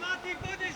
Знімати будеш